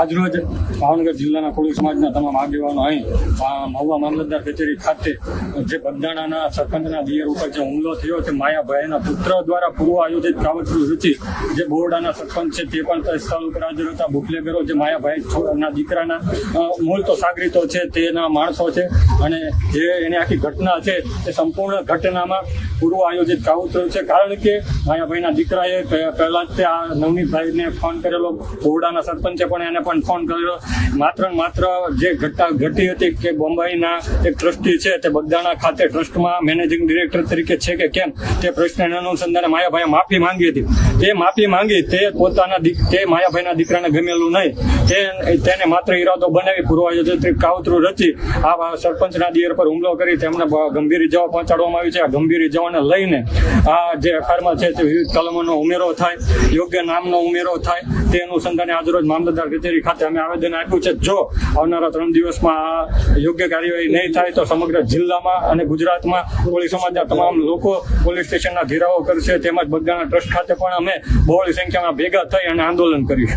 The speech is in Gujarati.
આજરોજ ભાવનગર જિલ્લાના કોળી સમાજના તમામ આગેવાનો અહીં મહુવા મામલતદાર કચેરી ખાતે જે બંધાણાના સરપંચના દિયર ઉપર જે હુમલો થયો છે, માયાભાઈના પુત્ર દ્વારા પૂર્વ આયોજિત કાવતરું રચી જે બોરડાના સરપંચ છે, તે પણ સ્થળ ઉપર હાજર હતા. બુકલેગરો જે માયાભાઈ છો- ના દીકરાના મૂળ તો સાગરીતો છે, તેના માણસો છે અને જે એની આખી ઘટના છે તે સંપૂર્ણ ઘટનામાં પૂર્વ આયોજિત કાવતરું છે. કારણ કે માયાભાઈના દીકરાએ પહેલા જ તે આ નવનીતભાઈને ફોન કરેલો. બોરડાના સરપંચે પણ એને પણ ફોન કરેલો. માત્ર માત્ર જે ઘટના ઘટી હતી કે બોમ્બાઈના એક ટ્રસ્ટી છે તે બગદાણા ખાતે ટ્રસ્ટમાં મેનેજિંગ ડિરેક્ટર તરીકે છે કે કેમ તે પ્રશ્નને અનુસંધાને માયાભાઈએ માફી માંગી હતી. તે માફી માંગી તે પોતાના તે માયાભાઈના દીકરાને ગમેલું નહીં. તે તેને માત્ર ઈરાદો બનાવી પૂર્વ આયોજિત કાવતરું રચી આ સરપંચના દિયર પર હુમલો કરી તેમને ગંભીર ઇજાઓ પહોંચાડવામાં આવી છે. આ ગંભીર ઇજાઓને લઈને આ જે એફઆઈઆરમાં છે તે વિવિધ કલમોનો ઉમેરો થાય, યોગ્ય નામનો ઉમેરો થાય, તે અનુસંધાને આજરોજ મામલતદાર કચેરી ખાતે અમે આવેદન આપ્યું છે. જો આવનારા ત્રણ દિવસમાં આ યોગ્ય કાર્યવાહી નહીં થાય તો સમગ્ર જિલ્લામાં અને ગુજરાતમાં કોળી સમાજના તમામ લોકો પોલીસ સ્ટેશનના ઘેરાવો કરશે. તેમજ બગદાણા ટ્રસ્ટ ખાતે પણ અમે બહોળી સંખ્યામાં ભેગા થઈ અને આંદોલન કરીશું.